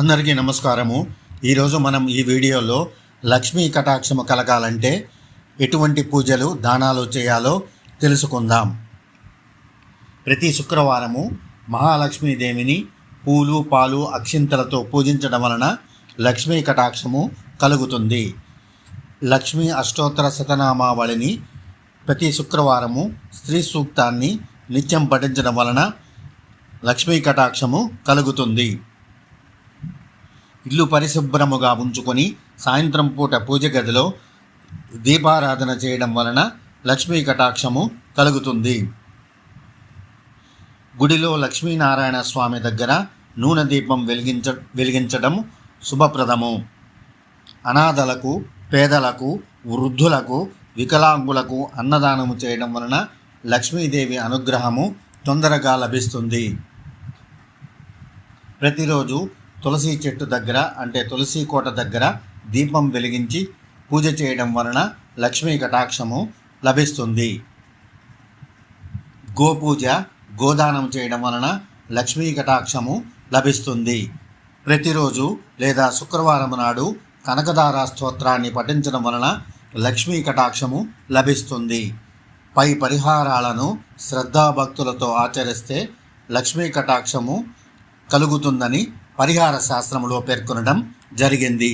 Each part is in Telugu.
అందరికీ నమస్కారము. ఈరోజు మనం ఈ వీడియోలో లక్ష్మీ కటాక్షము కలగాలంటే ఎటువంటి పూజలు దానాలు చేయాలో తెలుసుకుందాం. ప్రతి శుక్రవారము మహాలక్ష్మీదేవిని పూలు పాలు అక్షింతలతో పూజించడం వలన లక్ష్మీ కటాక్షము కలుగుతుంది. లక్ష్మీ అష్టోత్తర శతనామావళిని ప్రతి శుక్రవారము స్త్రీ సూక్తాన్ని నిత్యం పఠించడం వలన లక్ష్మీ కటాక్షము కలుగుతుంది. ఇల్లు పరిశుభ్రముగా ఉంచుకొని సాయంత్రం పూట పూజ గదిలో దీపారాధన చేయడం వలన లక్ష్మీ కటాక్షము కలుగుతుంది. గుడిలో లక్ష్మీనారాయణ స్వామి దగ్గర నూనె దీపం వెలిగించ వెలిగించడం శుభప్రదము. అనాథలకు పేదలకు వృద్ధులకు వికలాంగులకు అన్నదానము చేయడం వలన లక్ష్మీదేవి అనుగ్రహము తొందరగా లభిస్తుంది. ప్రతిరోజు తులసి చెట్టు దగ్గర అంటే తులసి కోట దగ్గర దీపం వెలిగించి పూజ చేయడం వలన లక్ష్మీ కటాక్షము లభిస్తుంది. గోపూజ గోదానం చేయడం వలన లక్ష్మీ కటాక్షము లభిస్తుంది. ప్రతిరోజు లేదా శుక్రవారం నాడు కనకదార స్తోత్రాన్ని పఠించడం వలన లక్ష్మీ కటాక్షము లభిస్తుంది. పై పరిహారాలను శ్రద్ధాభక్తులతో ఆచరిస్తే లక్ష్మీ కటాక్షము కలుగుతుందని పరిహార శాస్త్రంలో పేర్కొనడం జరిగింది.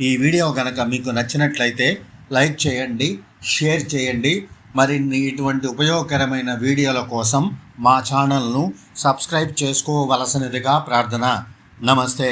ఈ వీడియో కనుక మీకు నచ్చినట్లయితే లైక్ చేయండి షేర్ చేయండి. మరిన్ని ఇటువంటి ఉపయోగకరమైన వీడియోల కోసం మా ఛానల్ను సబ్స్క్రైబ్ చేసుకోవలసినదిగా ప్రార్థన. నమస్తే.